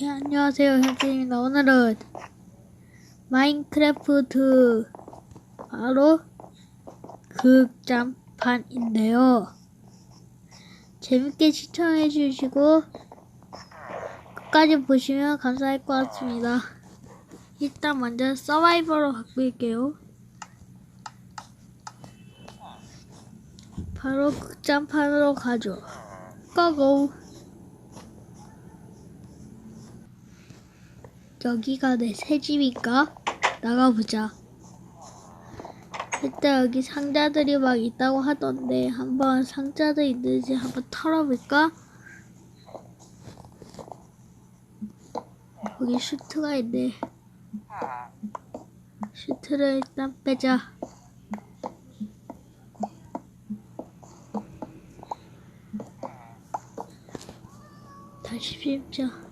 예, 안녕하세요. 현진입니다. 오늘은 마인크래프트 바로 극장판인데요. 재밌게 시청해 주시고 끝까지 보시면 감사할 것 같습니다. 일단 먼저 서바이벌로 바꿀게요. 바로 극장판으로 가죠. 고고! 여기가 내 새 집인가? 나가보자. 일단 여기 상자들이 막 있다고 하던데 한번 상자들 있는지 한번 털어볼까? 여기 슈트가 있네. 슈트를 일단 빼자. 다시 씹자.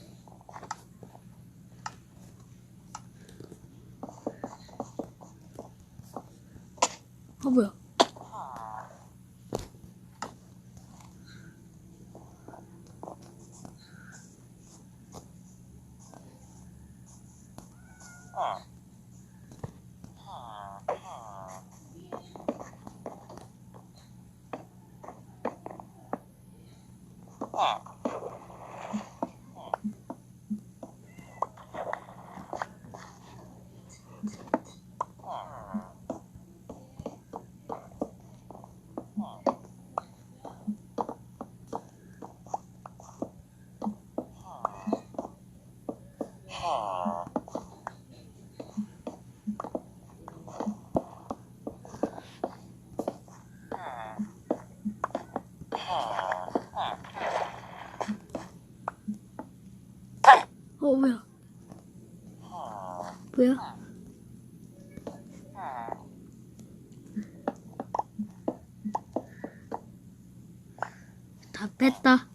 뺐다.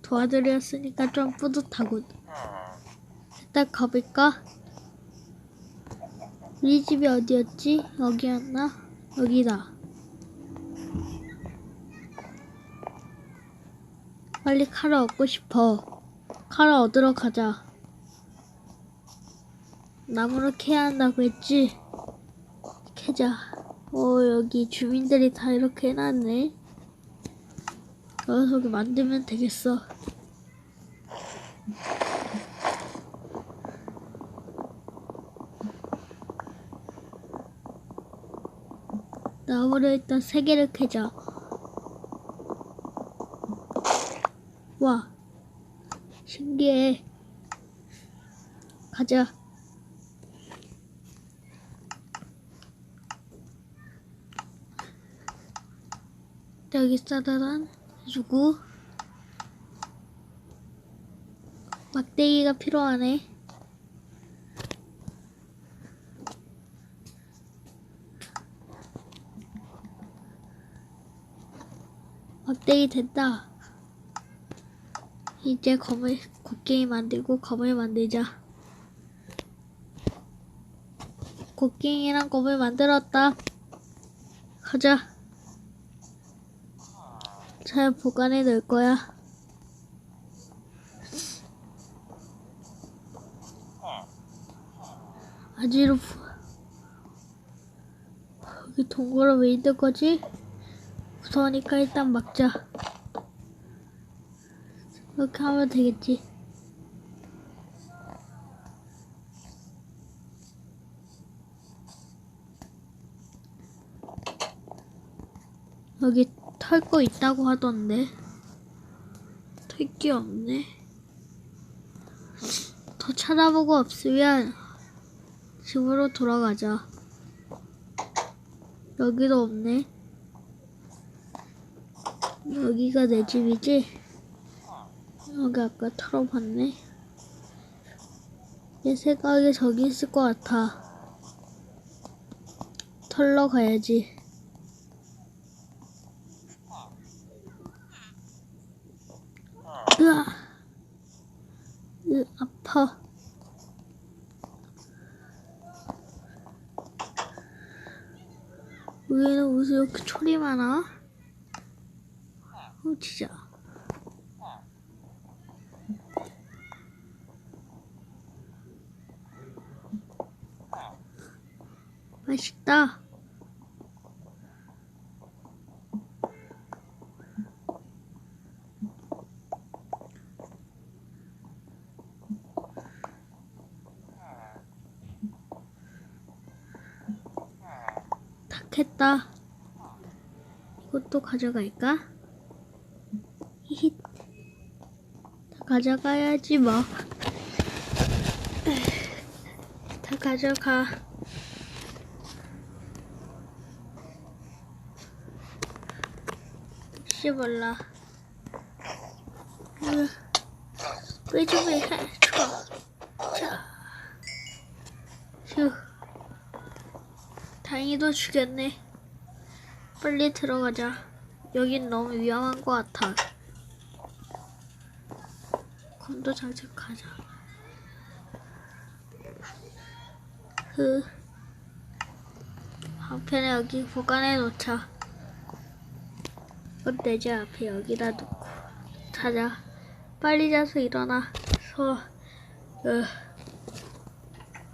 도와드렸으니까 좀 뿌듯하군. 일단 가볼까? 우리 집이 어디였지? 여기였나? 여기다. 빨리 칼을 얻고 싶어. 칼을 얻으러 가자. 나무를 캐야 한다고 했지? 캐자. 어, 여기 주민들이 다 이렇게 해놨네. 여기서 만들면 되겠어. 나무를 일단 세 개를 캐자. 와, 신기해. 가자. 여기 싸다란 해 주고 막대기가 필요하네. 막대기 됐다. 이제 검을 곡괭이 만들고 검을 만들자. 곡괭이랑 검을 만들었다. 가자. 잘 보관해 놓을 거야. 아지로 부- 여기 동굴은 왜 있는 거지? 무서우니까 일단 막자. 이렇게 하면 되겠지. 털거 있다고 하던데. 털게 없네. 더 찾아보고 없으면 집으로 돌아가자. 여기도 없네. 여기가 내 집이지? 여기 아까 털어봤네. 내 생각에 저기 있을 것 같아. 털러 가야지. 커. 위에는 무슨 이렇게 초리 많아? 어, 진짜. 맛있다. 다 캤다. 이것도 가져갈까? 히힛. 다 가져가야지 뭐. 다 가져가. 혹시 몰라. 왜 좀 해? 쳐. 자. 휴. 다행히도 죽였네. 빨리 들어가자. 여긴 너무 위험한 것 같아. 검도 장착하자. 그 한편에 여기 보관해 놓자. 이건 내제 앞에 여기다 놓고 자자. 빨리 자서 일어나. 서. 어.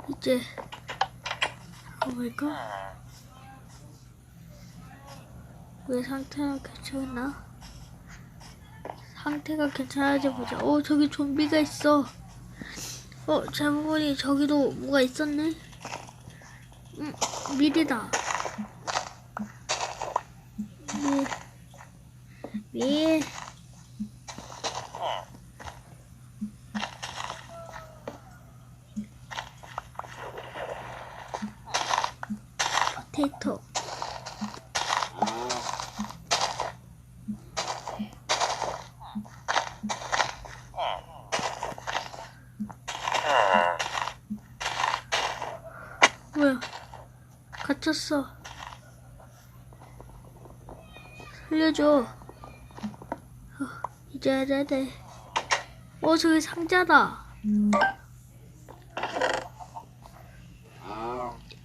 이제 가볼까? 왜 상태는 괜찮나? 상태가 괜찮아지 보자. 어, 저기 좀비가 있어. 어, 잘못 보니 저기도 뭐가 있었네. 음, 밀이다. 밀. 밀. 포테이토. 뭐야? 갇혔어. 살려줘. 어, 이제 해야 돼. 어, 저기 상자다.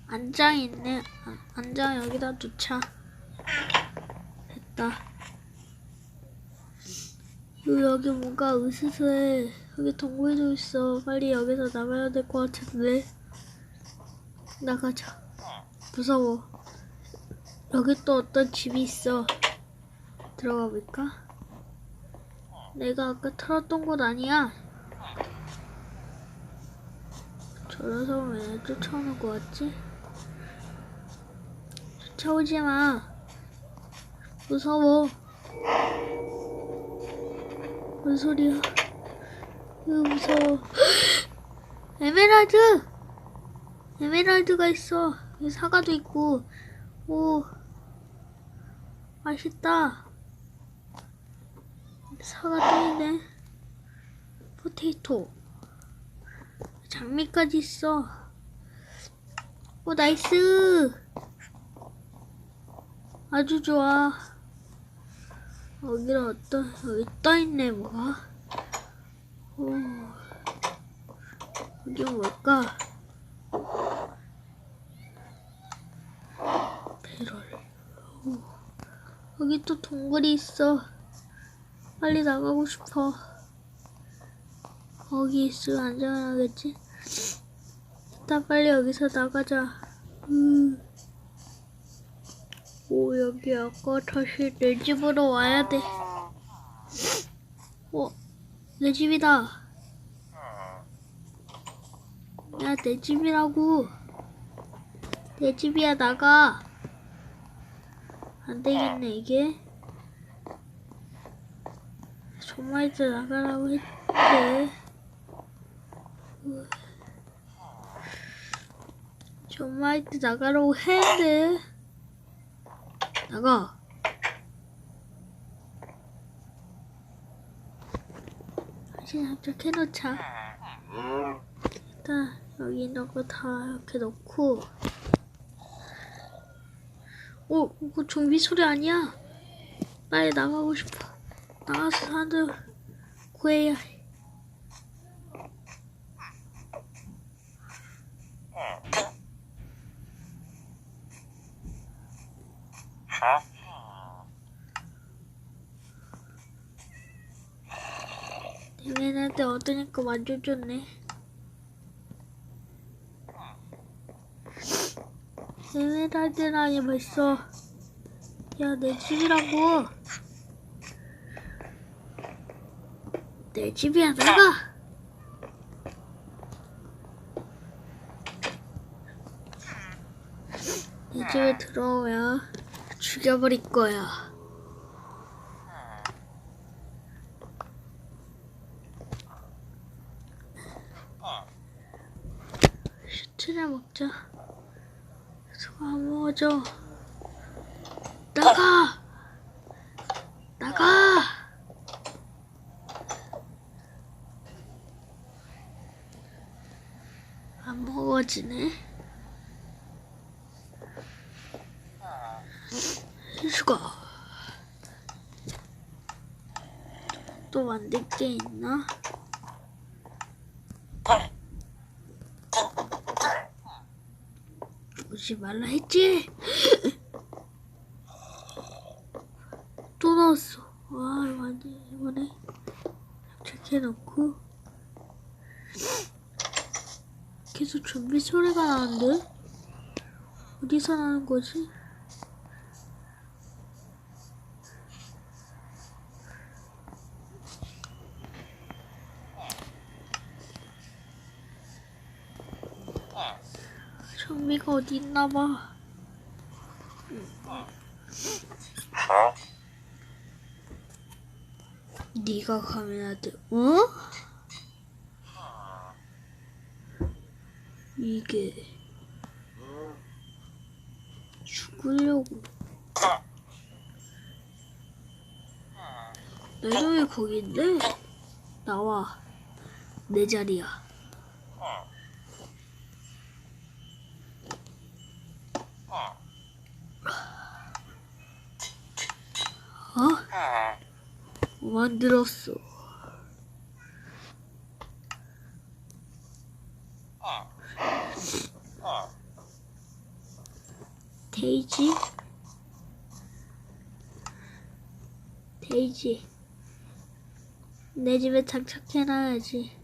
안장 있네. 아, 안장 여기다 놓자. 됐다. 요, 여기 뭔가 으스스해. 여기 동굴도 있어. 빨리 여기서 나가야 될 것 같은데. 나가자. 무서워. 여기 또 어떤 집이 있어. 들어가 볼까? 내가 아까 털었던 곳 아니야? 저 녀석은 왜 쫓아오는 것 같지? 쫓아오지 마. 무서워. 뭔 소리야? 으, 무서워. 에메랄드! 에메랄드가 있어. 사과도 있고. 오. 맛있다. 사과 또 있네. 포테이토. 장미까지 있어. 오, 나이스. 아주 좋아. 여기는 어떤, 여기 떠있네, 뭐가. 오. 여기 뭘까? 배럴. 오. 여기 또 동굴이 있어. 빨리 나가고 싶어. 거기 있으면 안전하겠지? 일단 빨리 여기서 나가자. 음. 오, 여기 아까 다시 내 집으로 와야 돼. 어, 내 집이다. 야, 내 집이라고. 내 집이야, 나가. 안 되겠네, 이게. 정말 이제 나가라고 했대. 정말 이제 나가라고 했는데. 나가. 다시 장착해놓자. 일단 여기 거다 이렇게 넣고. 오, 이거 좀비 소리 아니야? 빨리 나가고 싶어. 나가서 사람들 구해야 해. 얘네한테 얻으니까 완전 좋네. 에메랄드라니 벌써. 야, 내 집이라고. 내 집이야, 나가! 내 집에 들어오면 죽여버릴 거야. 슈트를 먹자. 먹어줘. 나가! 나가! 안 먹어지네. 죽어. 또 만들 게 있나? 오지 말라 했지? 또 나왔어. 와, 완전 이번에 착착해 놓고 계속 좀비 소리가 나는데? 어디서 나는 거지? 좀비가 어디 있나 봐. 네가 카메라들, 어? 이게 죽으려고. 내가 왜 거기인데? 나와. 내 자리야. 어? 뭐 만들었어. 데이지? 데이지. 내 집에 장착해놔야지.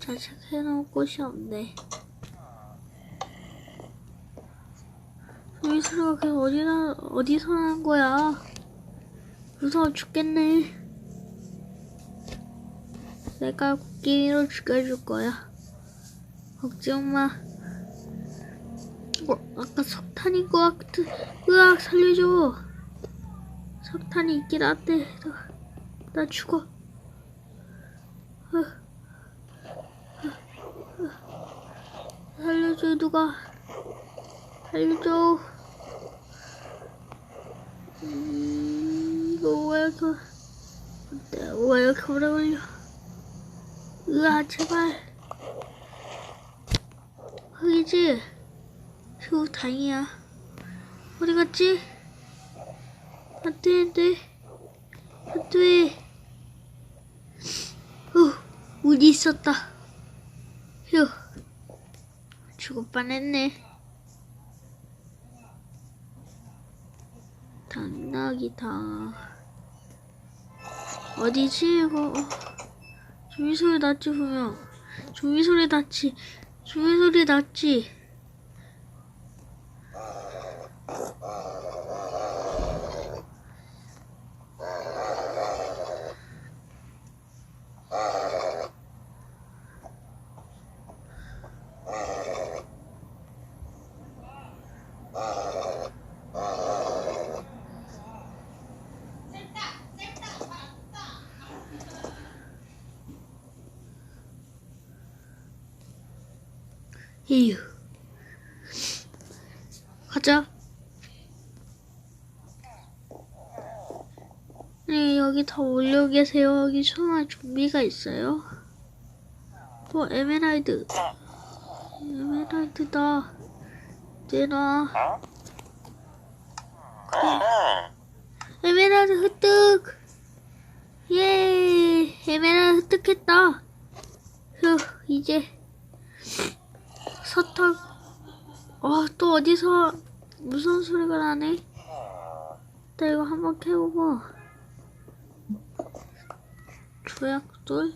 장착해놓을 곳이 없네. 이 소리가 계속 어디나, 어디서 나는 거야? 무서워 죽겠네. 내가 코끼리로 죽여줄 거야. 걱정 마. 어, 아까 석탄인 것 같은, 으악, 살려줘. 석탄이 있긴 한데, 나, 나 죽어. 살려줘, 누가. 살려줘. 음, 이거 왜 이렇게, 왜 이렇게 오래 걸려. 으아, 제발. 흑이지? 휴, 다행이야. 어디 갔지? 안 되는데. 안 돼. 후, 운이 있었다. 휴. 죽을 뻔했네. 당나귀다. 어디지, 이거? 조미 소리 났지, 분명. 조미 소리 났지. 조미 소리 났지. 에휴. 가자. 네, 여기 다 올려 계세요. 여기 정말 좀비가 있어요. 또 에메랄드. 에메랄드다. 내놔. 에메랄드 획득. 예, 에메랄드 획득했다. 휴, 이제 사탕. 아, 또 어디서 무슨 소리가 나네? 나 이거 한번 캐보고. 조약돌?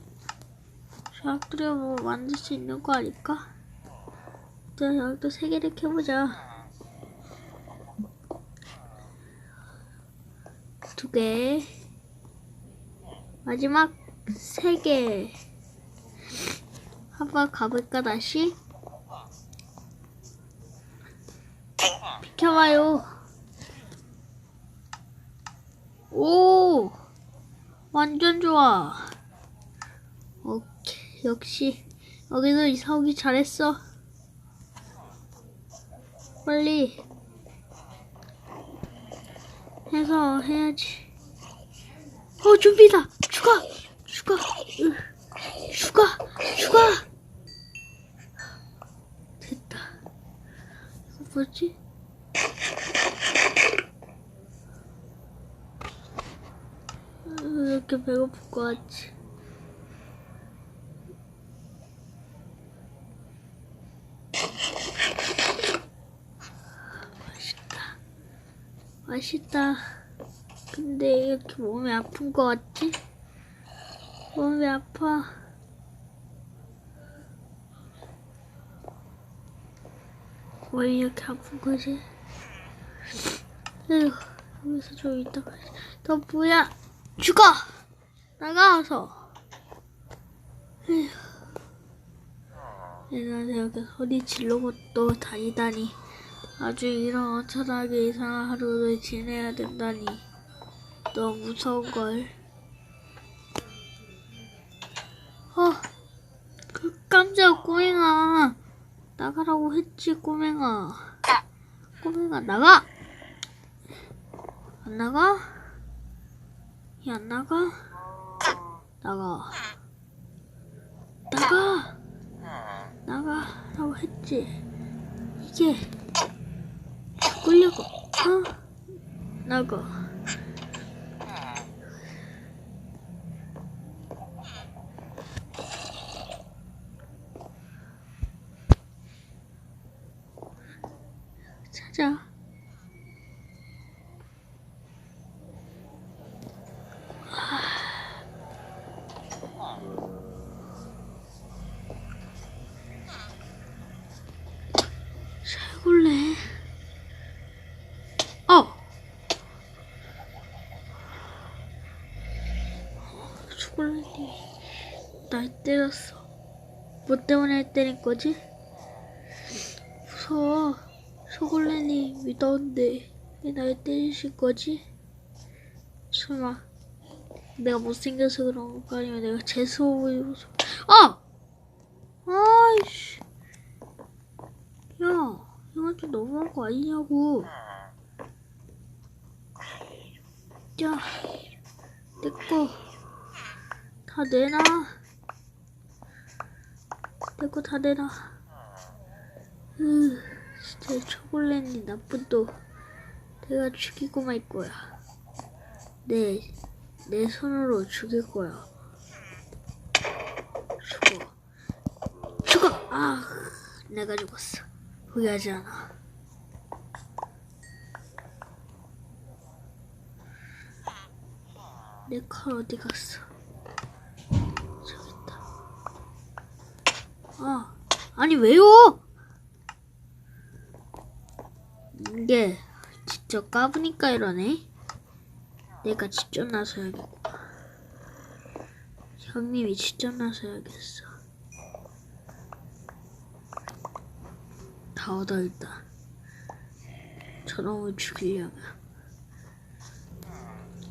샤크리 뭐 만들 수 있는 거 아닐까? 일단 여기도 세 개를 캐보자. 두 개. 마지막 세 개. 한번 가볼까 다시? 비켜봐요. 오, 완전 좋아. 오케이, 역시 여기서 이사 오기 잘했어. 빨리 해서 해야지. 어, 준비다. 추가, 추가, 으, 추가, 추가. 됐다. 이거 뭐지? 왜 이렇게 배고플 것 같지? 맛있다. 맛있다. 근데 이렇게 몸이 아픈 것 같지? 몸이 아파. 왜 이렇게 아픈 거지? 에휴, 여기서 좀 있다가 너 뭐야? 죽어! 나가서. 에휴. 내가 여기 소리 지르고 또 다니다니. 아주 이런 어처하게 이상한 하루를 지내야 된다니. 너무 무서운걸. 어, 그 깜짝 꼬맹아. 나가라고 했지, 꼬맹아. 꼬맹아, 나가! 안 나가? 야, 안 나가? 나가. 나가! 나가 라고 했지. 이게 죽으려고, 어? 나가. 찾아. 살골래. 어! 초콜릿이 날 때렸어. 뭐 때문에 때린 거지? 무서워. 초콜릿이 믿었는데 왜 날 때리실 거지? 설마 내가 못생겨서 그런 거 아니면 내가 재수없어 보여서 아! 아이씨 야 이건 좀 너무한 거 아니냐고 야 내꺼 다 내놔 내꺼 다 내놔. 으 진짜 이 초콜릿이 나쁜 또 내가 죽이고 말 거야. 내, 내 손으로 죽일 거야. 죽어. 죽어! 아 내가 죽었어. 후회하지 않아. 내 칼 어디 갔어 저기 있다 아 아니 왜요? 이게 직접 까부니까 이러네. 내가 직접 나서야겠다. 형님이 직접 나서야겠어. 다 얻어있다 저놈을 죽이려면.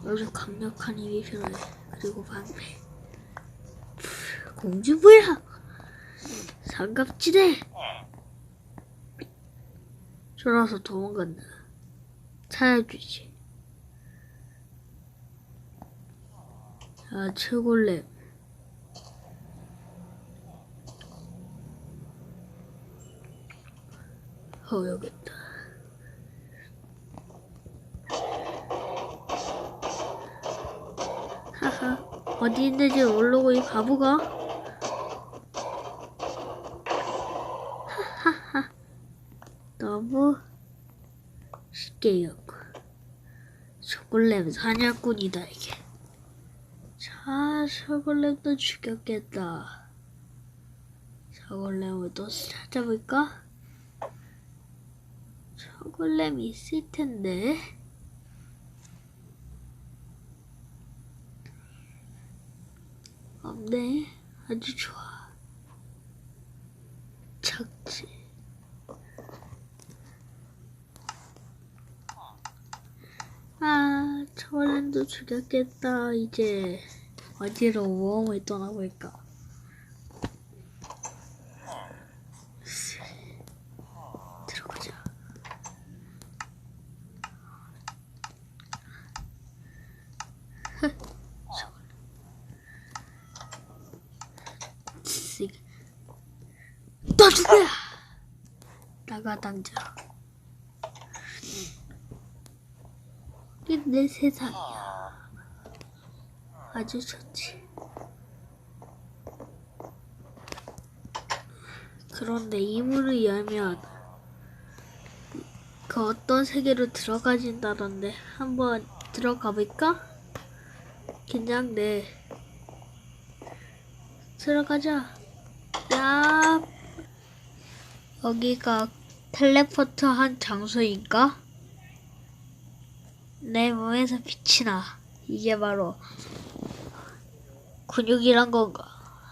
아주 강력한 힘이 필요해. 그리고 방패. 푸, 공주부야 삼갑지대 쫄아서 도망간다 찾아주지. 아 최골렘. 어 여기 있다. 하하 어디 있는지 모르고 이 바보가 너무 쉽게 이겼고 초콜릿 사냥꾼이다 이게 자 초콜릿도 죽였겠다 저걸렘을 또 찾아볼까? 저걸렘 있을 텐데. 없네. 아주 좋아. 착지. 아, 저걸렘도 죽였겠다. 이제 어디로 모험을 떠나볼까? 들어가자. 누구야? 나가 당장. 이게 내 세상이야. 아주 좋지. 그런데 이 문을 열면 그 어떤 세계로 들어가진다던데 한번 들어가 볼까? 긴장돼. 들어가자. 야. 여기가 텔레포트 한 장소인가? 내 몸에서 빛이 나. 이게 바로 근육이란 건가?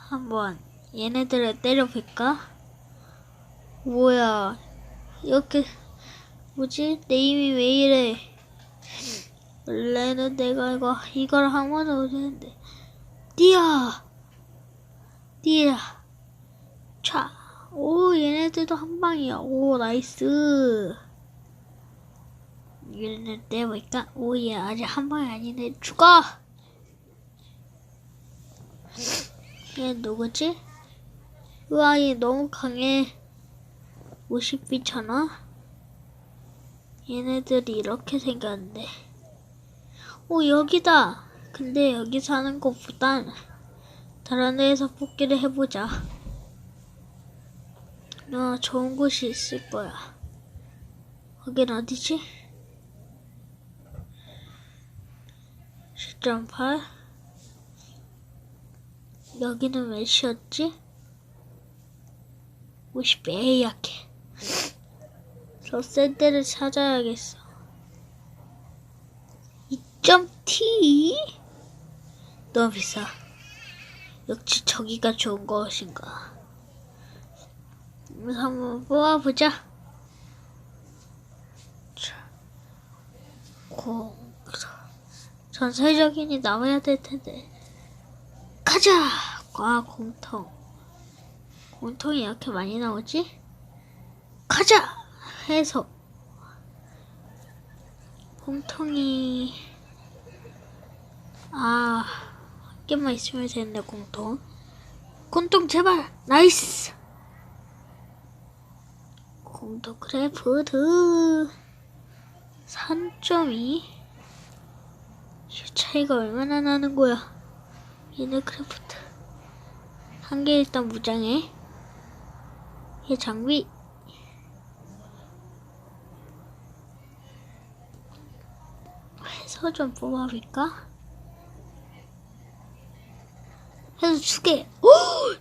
한번 얘네들을 때려볼까? 뭐야? 이렇게 뭐지? 내 힘이 왜 이래? 원래는 내가 이거 이걸 한 번도 못했는데 뛰어 뛰어 차. 오 얘네들도 한 방이야. 오 나이스. 얘네 때볼까? 오얘 아직 한 방이 아니네. 죽어. 얘 누구지? 우와 얘 너무 강해. 50비잖아? 얘네들이 이렇게 생겼는데. 오, 여기다! 근데 여기 사는 것보단 다른 데에서 뽑기를 해보자. 어, 좋은 곳이 있을 거야. 거긴 어디지? 10.8 여기는 몇이었지? 50배 약해. 저센 데를 찾아야겠어. 2.T? 너무 비싸. 역시 저기가 좋은 것인가. 한번 뽑아보자. 자, 공, 전설적인이 나와야 될 텐데. 가자! 과 공통. 공통이 이렇게 많이 나오지? 가자! 해서 공통이 아, 한 개만 있으면 되는데 공통. 공통 제발 나이스. 공통 크래프트 3.2 차이가 얼마나 나는 거야? 얘네 크래프트 한 개 일단 무장해. 얘 장비 해서 좀 뽑아볼까? 해서 두 개. 오!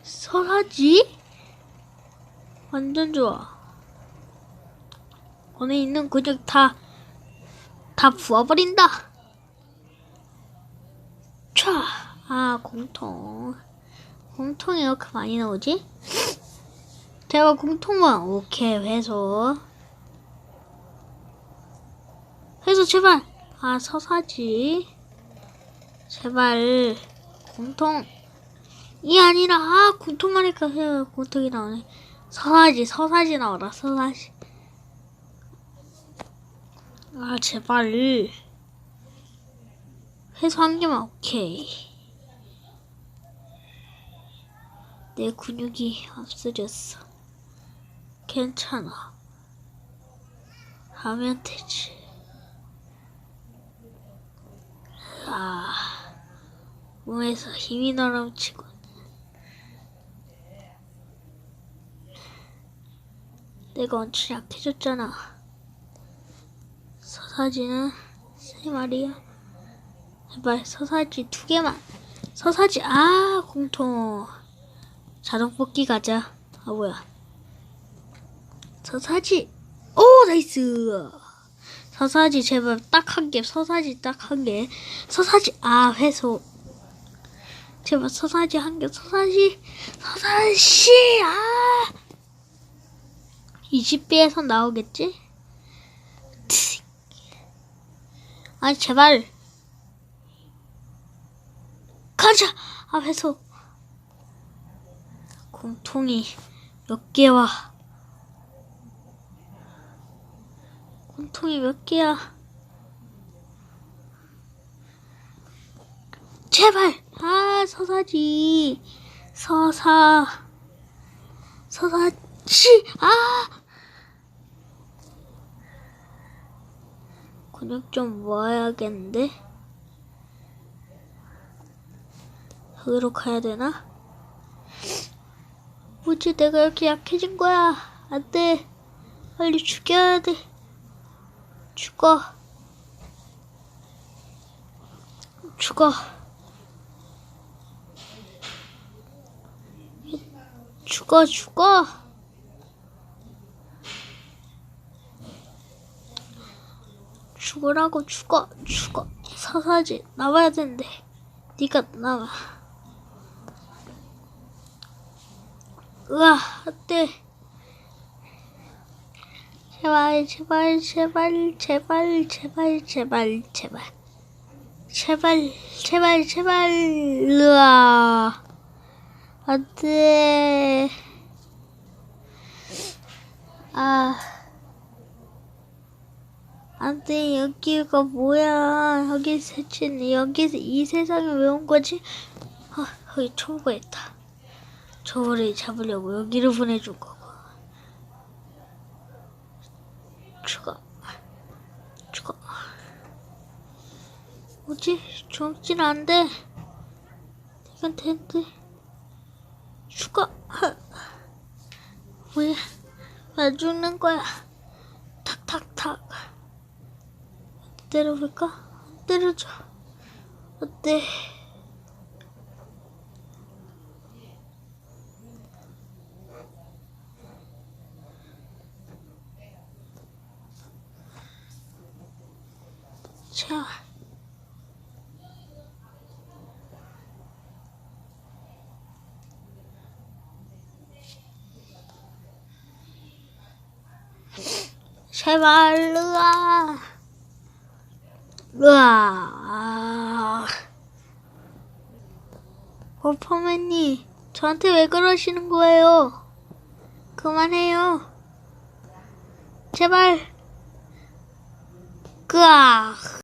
설하지? 완전 좋아. 안에 있는 근육 다, 다 부어버린다. 촤! 아, 공통. 공통이 이렇게 많이 나오지? 제가 공통만. 오케이, 회소. 회소 제발. 아, 서사지. 제발. 공통. 이 아니라, 아, 공통만 하니까 공통이 나오네. 서사지, 서사지 나와라, 서사지. 아, 제발. 회수 한 개만, 오케이. 내 근육이 없어졌어. 괜찮아. 하면 되지. 아, 몸에서 힘이 넘치군. 내가 엄청 약해졌잖아. 서사지는 세 마리야. 제발 서사지 두 개만. 서사지 아 공통. 자동 뽑기 가자. 아 뭐야 서사지 오 나이스 서사지 제발 딱 한 개 서사지 딱 한 개 서사지 아 회소 제발 서사지 한 개 서사지 서사지 아 20비에서 나오겠지? 치. 아니 제발 가자! 아 회소 공통이 몇 개와? 공통이 몇 개야? 제발! 아 서사지. 서사. 서사지. 아! 근육 좀 모아야겠는데 여기로 가야 되나? 뭐지 내가 이렇게 약해진 거야. 안돼. 빨리 죽여야 돼. 죽어. 죽어. 죽어 죽어. 죽으라고 죽어 죽어. 서사지 나와야 되는데 네가 나와 으아, 어때? 제발, 제발, 제발, 제발, 제발, 제발, 제발. 제발, 제발, 제발, 으아. 어때? 아. 안돼, 여기가 뭐야. 여기 세친, 여기서 이 세상에 왜 온 거지? 아, 여기 초보했다. 저를 잡으려고 여기를 보내줄 거고. 죽어. 죽어. 뭐지? 죽진 안돼 이건 텐데. 죽어. 뭐야 왜 죽는 거야? 탁탁탁. 때려볼까? 때려줘. 어때 자 제발 으아 으아 버퍼맨님 저한테 왜 그러시는 거예요? 그만해요. 제발. 으아